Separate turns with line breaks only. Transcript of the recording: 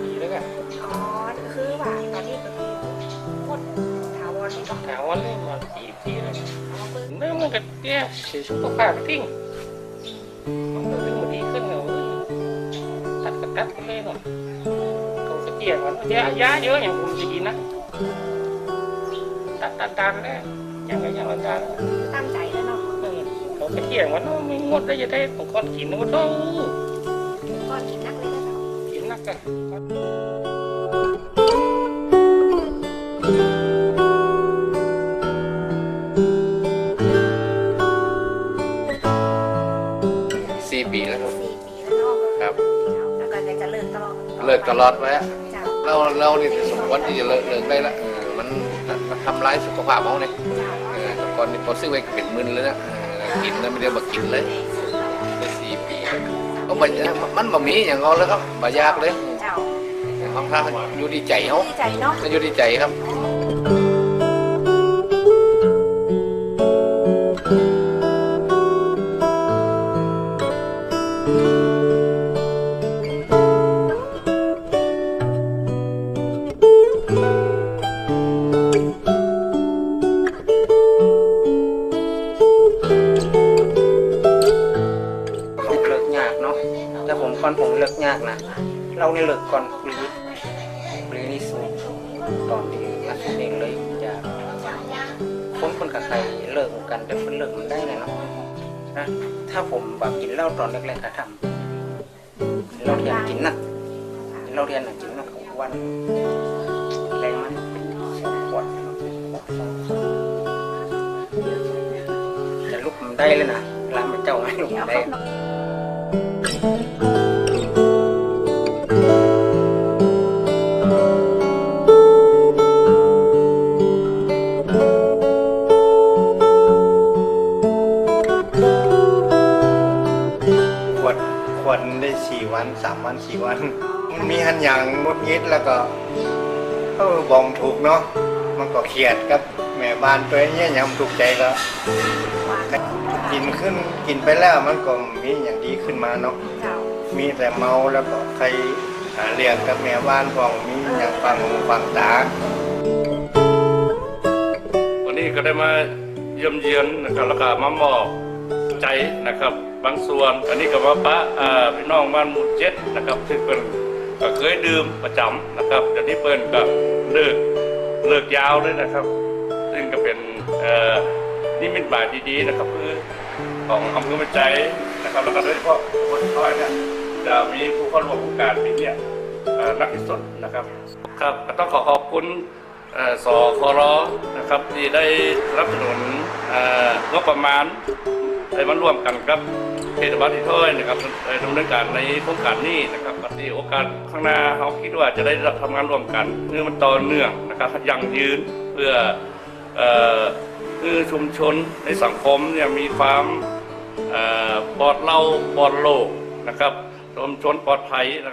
ห้าปีแล้วกัน
อ๋อคือว่าตอนนี้ก็คือโคตรถาวรเลยก็
ถามว่าเล่นมาสี่ปีแล้ว
เอาเบิ่ง
เรื่องมันก็เนี่ยเสียสุขภาพทิ้งมันก็เรื่องมันดีขึ้นแล้วตัดก็ตัดก็เลยเนาะเขาจะเกลียดมันยายาเยอะอย่างผมจะกินนะตัดตัดตัดแล้วอย่างไรอย่างไรตัด
ตั้งใจแล้วเนาะ
เขาจะเกลียดมันไม่งดได้จะได้ของคนกินมันต้อง
ก้อนกินนักเลย
สี่ปีแล้วครับ
สี่ปีแล้วเนาะ
ครับ
แล้วก็จะเลิกตลอด
เลิกตลอดไว้อะ
เจ้า
เราเรานี่สมควรที่จะเลิกเลิกได้ละเออมันมันทำร้ายสุขภาพเขาเนี่ย
เจ้า
เออแต่ก่อนนี่พอซื้อไปเป็นหมื่นเลยนะเออกินแล้วไม่ได้มากินเลยได้สี่ปี ก็มันมันบะหมี่อย่างเขาแล้วครับบะยากเลย
เจ้า
ของท่าอยู่ดีใจเขา
ดีใจเนาะ
อยู่ดีใจครับ
เนาะแต่ผมก่อนผมเลิกยากนะ เราเนี่ยเลิกก่อนปลีปลีนี่สูงตอนที่มาสูเองเลยยากคนคนกับใครเลิกกันแต่คนเลิกมันได้ไงเนาะนะถ้าผมแบบกินเหล้าตอนแรกๆก็ทำเราเรียนกินนะเราเรียนน่ะกินนะของวันแรงมันขวดขวดสองขวดแต่ลูกมันได้เลยนะร้านมันเจ้าไม่ลูกได้
ขวดขวดได้สี่วันสามวันสี่วัน มันมีหันอย่างงดงิดแล้วก็เออบองถูกเนาะมันก็เครียดกับ แม่บ้านตัวเนี้ยยำถูกใจก็ กินขึ้นกินไปแล้วมันก็มีอย่างดีขึ้นมาเนาะ
เจ้า
มีแต่เมาแล้วก็ใครหาเรียกกับแม่บ้านของมีอย่างฟังหูฟังตา
วันนี้ก็ได้มาเยี่ยมเยียนนะครับแล้วก็มามอบใจนะครับ บางส่วน อันนี้ก็มาปะอ่าพี่น้องบ้านหมู่เจ็ดนะครับซึ่งเป็นก็เคยดื่มประจำนะครับเดี๋ยวนี้เปิ้นก็เลิกเลิกยาวเลยนะครับ ซึ่งก็เป็นเอ่อ นิมิตหมายดีๆนะครับคือของอำเภอแม่ใจนะครับแล้วก็โดยเฉพาะคนท้อยเนี่ยจะมีผู้เข้าร่วมโครงการปีเนี้ยนักที่สุดนะครับครับก็ต้องขอขอบคุณเอ่อสครนะครับที่ได้สนับสนุนงบประมาณได้มาร่วมกันกับเทศบาลที่ถ้อยนะครับเอ่อดำเนินการในโครงการนี้นะครับปฏิโอกาสข้างหน้าเราคิดว่าจะได้รับทำงานร่วมกันเนื่อมันต่อเนื่องนะครับยั่งยืนเพื่อ คือชุมชนในสังคมเนี่ยมีความปลอดเหล่าปลอดโลกนะครับชุมชนปลอดภัยนะครับ